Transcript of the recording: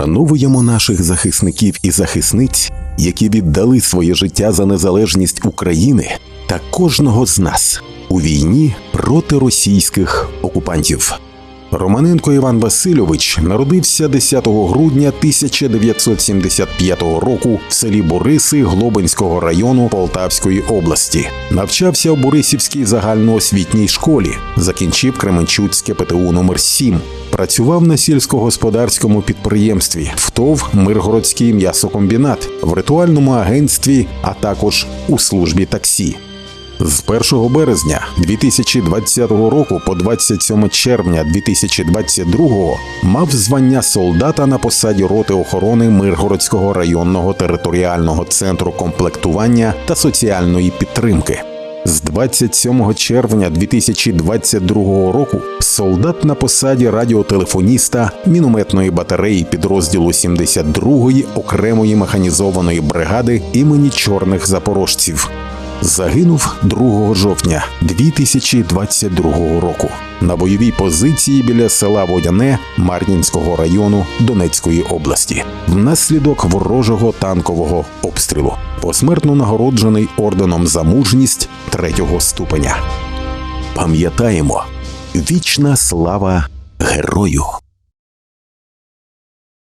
Вшановуємо наших захисників і захисниць, які віддали своє життя за незалежність України та кожного з нас у війні проти російських окупантів. Романенко Іван Васильович народився 10 грудня 1975 року в селі Бориси Глобинського району Полтавської області. Навчався в Борисівській загальноосвітній школі, закінчив Кременчуцьке ПТУ номер 7 Працював на сільськогосподарському підприємстві ВТОВ Миргородський м'ясокомбінат в ритуальному агентстві, а також у службі таксі. З 1 березня 2020 року по 27 червня 2022 мав звання солдата на посаді роти охорони Миргородського районного територіального центру комплектування та соціальної підтримки. З 27 червня 2022 року солдат на посаді радіотелефоніста мінометної батареї підрозділу 72-ї окремої механізованої бригади імені чорних запорожців. Загинув 2 жовтня 2022 року на бойовій позиції біля села Водяне Мар'їнського району Донецької області внаслідок ворожого танкового обстрілу. Посмертно нагороджений орденом за мужність третього ступеня. Пам'ятаємо, вічна слава герою!